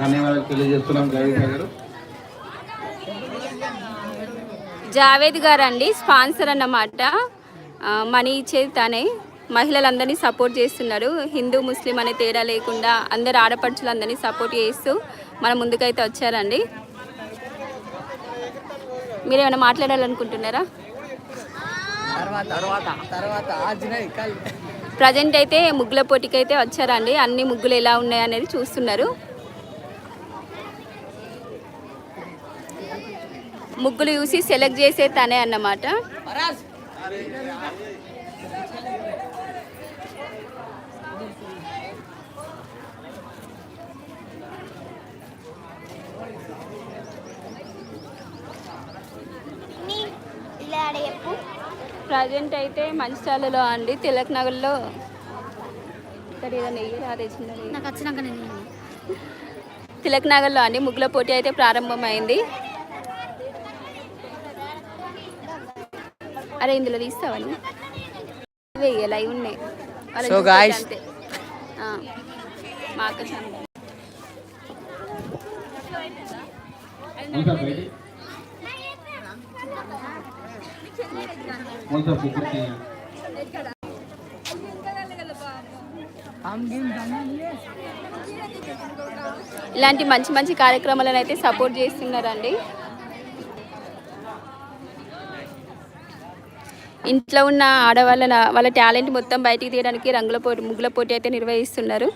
ధన్యవాదాలు తెలియజేస్తున్నాం జావేద్ గారు. జావేద్ గారు అండి స్పాన్సర్ అన్నమాట. మనీ ఇచ్చేది తనే మహిళలందరినీ సపోర్ట్ చేస్తున్నాడు హిందూ ముస్లిం అనే తేడా లేకుండా అందరు ఆడపడుచులందరినీ సపోర్ట్ చేస్తూ మన ముందుకైతే వచ్చారండి. మీరు ఏమైనా మాట్లాడాలనుకుంటున్నారా? తర్వాత తర్వాత తర్వాత ఆజ్ఞ కల్. ప్రజెంట్ అయితే ముగ్గుల పోటీకి అయితే వచ్చారండి. అన్ని ముగ్గులు ఎలా ఉన్నాయి అనేది చూస్తున్నారు. ముగ్గులు చూసి సెలెక్ట్ చేసే తనే అన్నమాట. ప్రజెంట్ అయితే మంచిర్యాలలో అండి. తిలక్ నగర్లో ఇక్కడ ఏదో నెయ్యి. నాకు వచ్చినాక తిలక్ నగర్లో అండి. ముగ్గుల పోటీ అయితే ప్రారంభమైంది. అరే ఇందులో తీస్తావని వేయాలి అవి ఉన్నాయి. ఇలాంటి మంచి మంచి కార్యక్రమాలను అయితే సపోర్ట్ చేస్తున్నారండి. ఇంట్లో ఉన్న ఆడవాళ్ళ వాళ్ళ టాలెంట్ మొత్తం బయటికి తీయడానికి రంగుల పోటీ ముగ్గుల పోటీ అయితే నిర్వహిస్తున్నారు.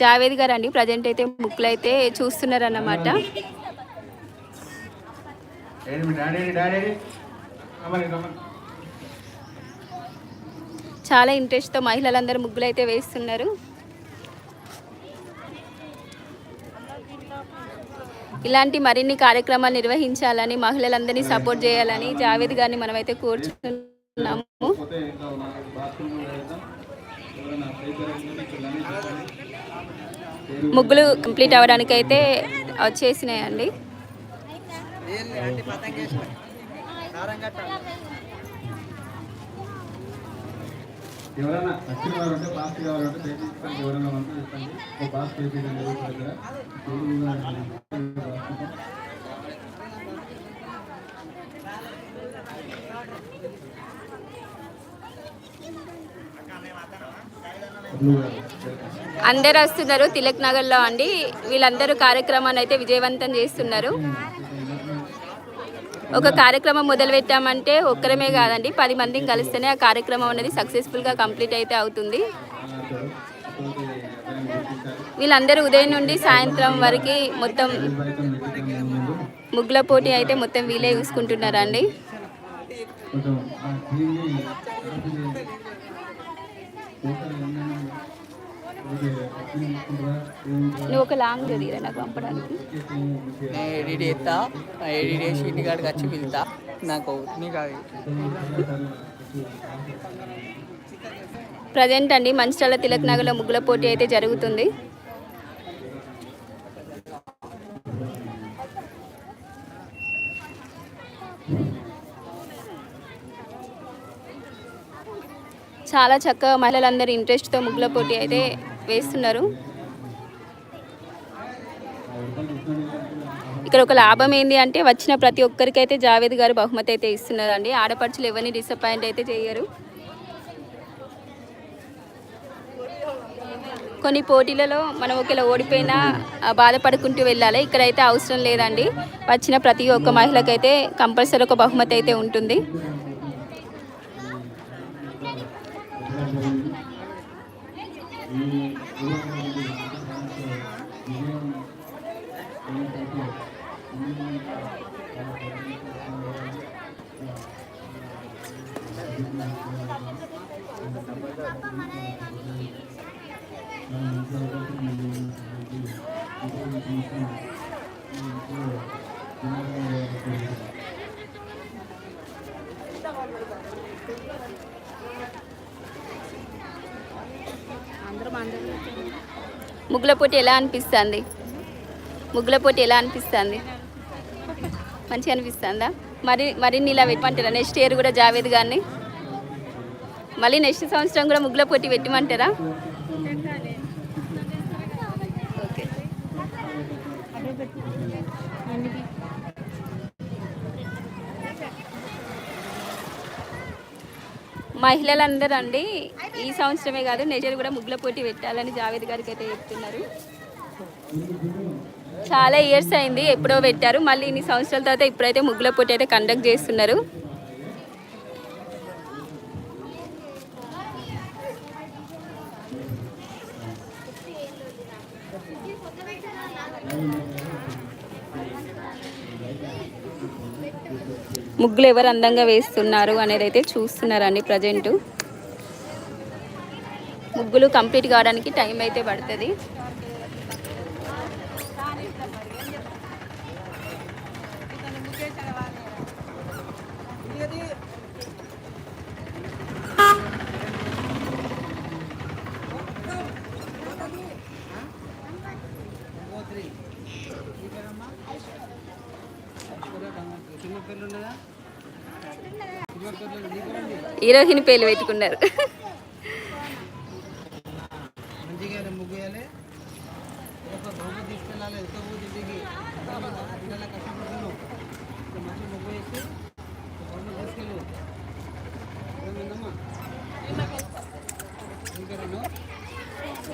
జావేద్ గారు అండి ప్రజెంట్ అయితే ముగ్గులు అయితే చూస్తున్నారు అన్నమాట చాలా ఇంట్రెస్ట్తో మహిళలందరూ ముగ్గులు అయితే వేస్తున్నారు. ఇలాంటి మరిన్ని కార్యక్రమాలు నిర్వహించాలని మహిళలందరినీ సపోర్ట్ చేయాలని జావేద్ గారిని మనమైతే కోరుచున్నాము. ముగ్గులు కంప్లీట్ అవ్వడానికి అయితే వచ్చేసినాయండి ఎవరైనా నచ్చిన వారు ఉంటే పాస్ కావాలంటే ఇస్తాను ఎవరైనా ఉంటే ఇస్తాను ఒక పాస్ మీద రాసుకుంటాం. అందరు వస్తున్నారు తిలక్ నగర్లో అండి. వీళ్ళందరూ కార్యక్రమాన్ని అయితే విజయవంతం చేస్తున్నారు. ఒక కార్యక్రమం మొదలు పెట్టామంటే ఒక్కరమే కాదండి పది మందిని కలిస్తేనే ఆ కార్యక్రమం అనేది సక్సెస్ఫుల్గా కంప్లీట్ అయితే అవుతుంది. వీళ్ళందరూ ఉదయం నుండి సాయంత్రం వరకు మొత్తం ముగ్గుల పోటీ అయితే మొత్తం వీలే చూసుకుంటున్నారండి. నువ్వు ఒక లాంగ్ చదివిరా నాకు పంపడానికి? నేను ఎడిట్ చేస్తా. ఎడిట్ చేసి ఇంటికాడికి వచ్చి పిలుతా నాకు నీకు ప్రజెంట్ అండి మంచిర్యాల తిలక్ నగర్లో ముగ్గుల పోటీ అయితే జరుగుతుంది. చాలా చక్కగా మహిళలందరూ ఇంట్రెస్ట్తో ముగ్గుల పోటీ అయితే వేస్తున్నారు. ఇక్కడ ఒక లాభం ఏంటి అంటే వచ్చిన ప్రతి ఒక్కరికి అయితే జావేద్ గారు బహుమతి అయితే ఇస్తున్నారండి. ఆడపడుచులు ఎవరిని డిసప్పాయింట్ అయితే చేయరు. కొన్ని పోటీలలో మనం ఒకవేళ ఓడిపోయినా బాధపడుకుంటూ వెళ్ళాలి. ఇక్కడైతే అవసరం లేదండి. వచ్చిన ప్రతి ఒక్క మహిళకైతే కంపల్సరీ ఒక బహుమతి అయితే ఉంటుంది. ఈ యువకులకి విజయం ఏంటంటే Thank you. ముగ్గుల పోటీ ఎలా అనిపిస్తుంది? ముగ్గుల పోటీ ఎలా అనిపిస్తుంది? మంచిగా అనిపిస్తుందా? మరి మరిన్ని ఇలా పెట్టమంటారా? నెక్స్ట్ ఇయర్ కూడా జావేద్ గారిని? మళ్ళీ నెక్స్ట్ సంవత్సరం కూడా ముగ్గుల పోటీ పెట్టమంటారా? ఓకే. మహిళలందరూ అండి ఈ సంవత్సరమే కాదు నెక్స్ట్ కూడా ముగ్గుల పోటీ పెట్టాలని జావేద్ గారికి అయితే చెప్తున్నారు. చాలా ఇయర్స్ అయింది ఎప్పుడో పెట్టారు మళ్ళీ ఇన్ని సంవత్సరాల తర్వాత ఇప్పుడైతే ముగ్గుల పోటీ అయితే కండక్ట్ చేస్తున్నారు. ముగ్గులు ఎవరు అందంగా వేస్తున్నారు అనేది అయితే చూస్తున్నారండి ప్రజెంటు. ముగ్గులు కంప్లీట్ కావడానికి టైం అయితే పడుతుంది. హీరోయిన్ పేర్లు పెట్టుకున్నారు.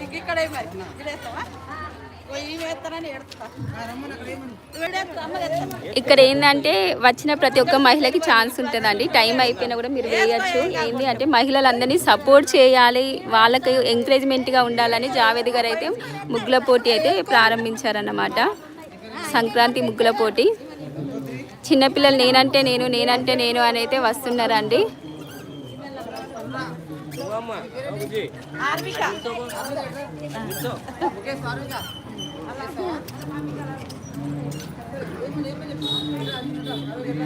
ఇక్కడ ఇక్కడ ఏంటంటే వచ్చిన ప్రతి ఒక్క మహిళకి ఛాన్స్ ఉంటుందండి. టైం అయిపోయినా కూడా మీరు వేయచ్చు. ఏంటి అంటే మహిళలందరినీ సపోర్ట్ చేయాలి. వాళ్ళకి ఎంకరేజ్మెంట్గా ఉండాలని జావేద్ గారు అయితే ముగ్గుల పోటీ అయితే ప్రారంభించారన్నమాట. సంక్రాంతి ముగ్గుల పోటీ. చిన్నపిల్లలు నేనంటే నేను నేనంటే నేను అని అయితే వస్తున్నారండి.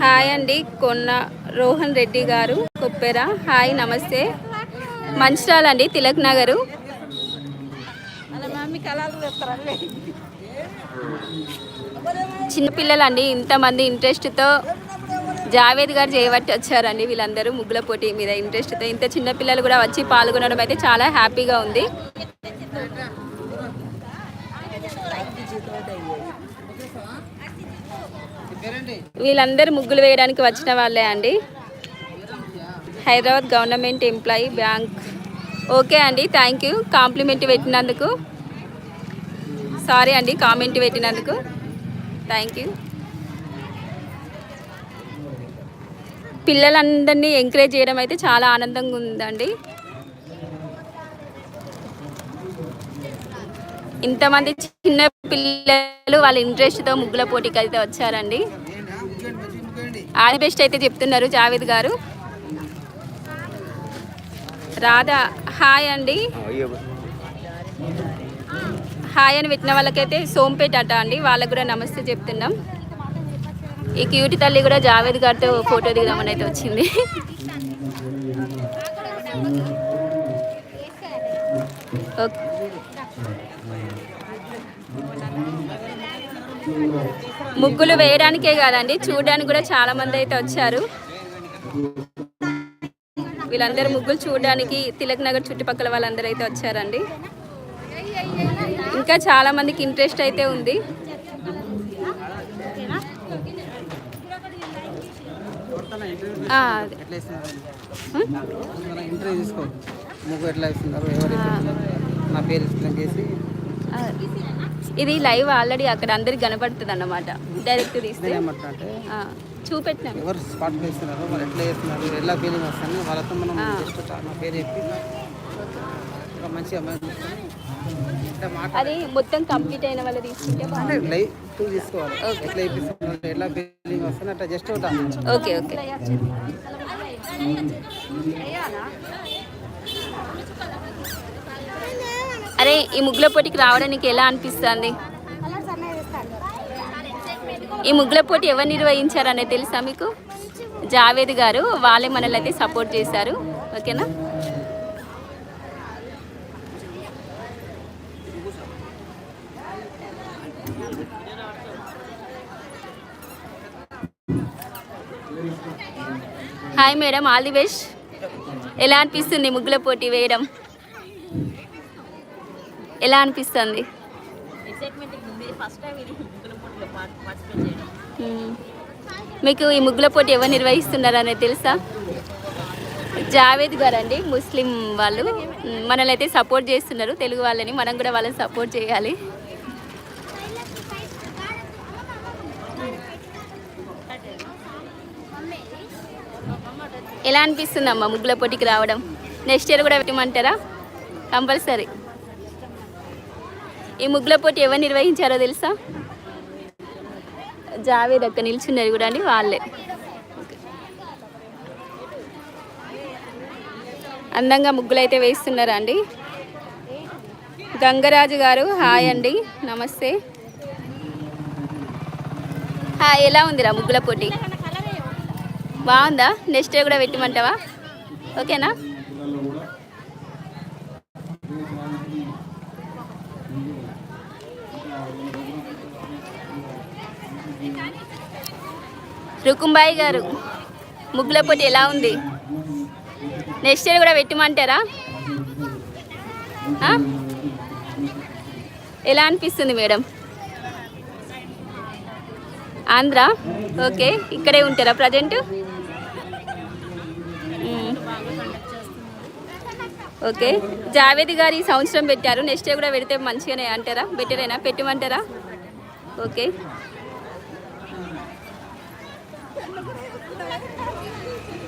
హాయ్ అండి కొన్న రోహన్ రెడ్డి గారు కొప్పెర. హాయ్ నమస్తే. మంచిరాలు అండి తిలక్ నగరు. చిన్నపిల్లలండి ఇంతమంది ఇంట్రెస్ట్తో జావేద్ గారు చేయబట్టి వచ్చారండి వీళ్ళందరూ ముగ్గుల పోటీ మీద ఇంట్రెస్ట్తో. ఇంత చిన్నపిల్లలు కూడా వచ్చి పాల్గొనడం అయితే చాలా హ్యాపీగా ఉంది. వీళ్ళందరూ ముగ్గులు వేయడానికి వచ్చిన వాళ్ళే అండి. Hyderabad government employee bank. Okay అండి థ్యాంక్ యూ. కాంప్లిమెంట్ పెట్టినందుకు. సారీ అండి కామెంట్ పెట్టినందుకు. Thank you. పిల్లలందరినీ ఎంకరేజ్ చేయడం అయితే చాలా ఆనందంగా ఉందండి. ఇంతమంది చిన్న పిల్లలు వాళ్ళ ఇంట్రెస్ట్తో ముగ్గుల పోటీకి అయితే వచ్చారండి. ఆది బెస్ట్ అయితే చెప్తున్నారు జావేద్ గారు. రాధా హాయ్ అండి. హాయ్ అని పెట్టిన వాళ్ళకైతే సోంపేట అట అండి. వాళ్ళకు కూడా నమస్తే చెప్తున్నాం. ఈ క్యూటి తల్లి కూడా జావేద్ గారితో ఫోటో దిగుదామని అయితే వచ్చింది. ఓకే. ముగ్గులు వేయడానికే కాదండి చూడడానికి కూడా చాలా మంది అయితే వచ్చారు. వీళ్ళందరూ ముగ్గులు చూడడానికి తిలక్ నగర్ చుట్టుపక్కల వాళ్ళందరూ అయితే వచ్చారండి. ఇంకా చాలా మందికి ఇంట్రెస్ట్ అయితే ఉంది. ఇంటర్వ్యూ తీసుకో ముగ్గు ఎట్లా ఇస్తున్నారు ఎవరు నా పేరు చేసి. ఇది లైవ్ ఆల్రెడీ అక్కడ అందరికి కనపడుతుంది అన్నమాట. డైరెక్ట్ తీస్తే ఎవరు స్పాట్ వాళ్ళు ఎట్లా చేస్తున్నారు? ఎలా ఫీలింగ్ వస్తుంది వాళ్ళతో మనం జస్ట్ నా పేరు చెప్పి ఒక మంచి అమ్మాయి చూసుకొని ఇట్లా మాట అది మొత్తం కంప్లీట్ అయిన వాళ్ళు తీసుకుంటే లైవ్ టూ తీసుకోవాలి. ఎట్లా ఇప్పిస్తున్నారు ఎట్లా ఫీలింగ్ వస్తుంది అట్లా జస్ట్ ఓకే ఓకే. అరే ఈ ముగ్గుల పోటీకి రావడానికి ఎలా అనిపిస్తుంది? ఈ ముగ్గుల పోటీ ఎవరు నిర్వహించారనేది తెలుసా మీకు? జావేద్ గారు వాళ్ళే మనల్ని అయితే సపోర్ట్ చేశారు. ఓకేనా? Hi madam all the best ఎలా అనిపిస్తుంది ముగ్గుల పోటీ వేయడం? ఎలా అనిపిస్తుంది. మీకు ఈ ముగ్గుల పోటీ ఎవరు నిర్వహిస్తున్నారు అనేది తెలుసా? జావేద్ గారు అండి ముస్లిం వాళ్ళు. మనల్ని అయితే సపోర్ట్ చేస్తున్నారు తెలుగు వాళ్ళని మనం కూడా వాళ్ళని సపోర్ట్ చేయాలి. ఎలా అనిపిస్తుంది అమ్మ ముగ్గుల పోటీకి రావడం? నెక్స్ట్ ఇయర్ కూడా పెట్టమంటారా? కంపల్సరీ. ఈ ముగ్గుల పోటీ ఎవరు నిర్వహించారో తెలుసా? జావేద్ అక్క నిల్చున్నారు కూడా అండి వాళ్ళే. అందంగా ముగ్గులు అయితే వేస్తున్నారా అండి గంగరాజు గారు హాయ్ అండి నమస్తే. హాయ్ ఎలా ఉందిరా ముగ్గుల పోటీ? బాగుందా? నెక్స్ట్ డే కూడా పెట్టమంటావా? ఓకేనా? రుకుంబాయి గారు ముగ్గుల పోటీ ఎలా ఉంది? నెక్స్ట్ ఇయర్ కూడా పెట్టమంటారా? ఎలా అనిపిస్తుంది మేడం? ఆంధ్ర? ఓకే ఇక్కడే ఉంటారా ప్రజెంట్? ఓకే జావేద్ గారు ఈ సంవత్సరం పెట్టారు. నెక్స్ట్ ఇయర్ కూడా పెడితే మంచిగానే అంటారా? బెటరేనా పెట్టమంటారా? ఓకే.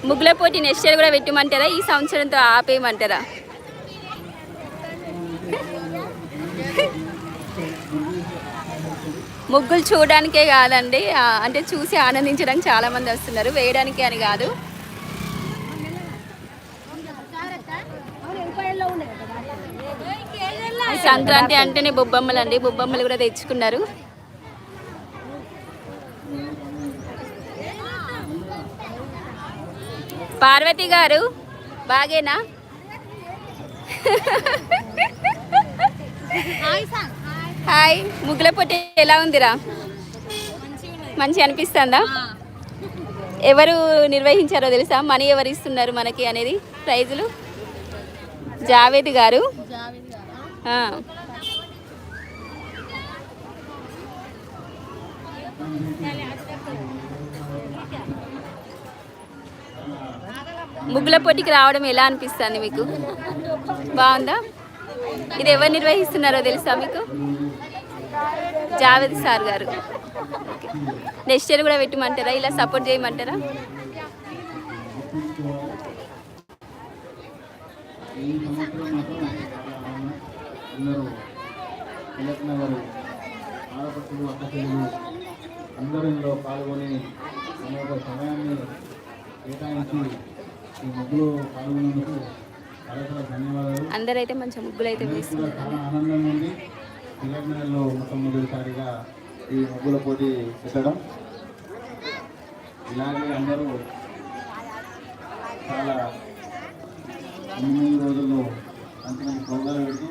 ముగ్గుల పోటీ నెక్స్ట్ ఇయర్ కూడా పెట్టమంటారా? ఈ సంవత్సరంతో ఆపేయమంటారా? ముగ్గులు చూడడానికే కాదండి. అంటే చూసి ఆనందించడానికి చాలా మంది వస్తున్నారు. వేయడానికి అని కాదు. సంక్రాంతి అంటేనే బొబ్బమ్మలు అండి బొబ్బమ్మలు కూడా తెచ్చుకున్నారు. పార్వతి గారు బాగేనా? హాయ్ ముగ్గుల పొట్టి ఎలా ఉందిరా? మంచి అనిపిస్తుందా? ఎవరు నిర్వహించారో తెలుసా? మనీ ఎవరు ఇస్తున్నారు మనకి అనేది ప్రైజులు? జావేద్ గారు? ముగ్గుల పోటీకి రావడం ఎలా అనిపిస్తుంది మీకు? బాగుందా? ఇది ఎవరు నిర్వహిస్తున్నారో తెలుసా మీకు? Javed sir garu. Next year కూడా పెట్టమంటారా? ఇలా సపోర్ట్ చేయమంటారా? అందరూ ఇందులో పాల్గొని అనేక సమయాన్ని కేటాయించి ఈ ముగ్గులో పాల్గొన్నందుకు చాలా చాలా ధన్యవాదాలు. అందరైతే మంచి ముగ్గులు అయితే వేస్తున్నారు. చాలా ఆనందంగా ఉంది. తిలక్ నగర్లో మొట్టమొదటిసారిగా ఈ ముగ్గుల పోటీ పెట్టడం. ఇలాగే అందరూ చాలా ముందు ముందు రోజుల్లో మంచి మంచి ప్రోగ్రాలు పెట్టి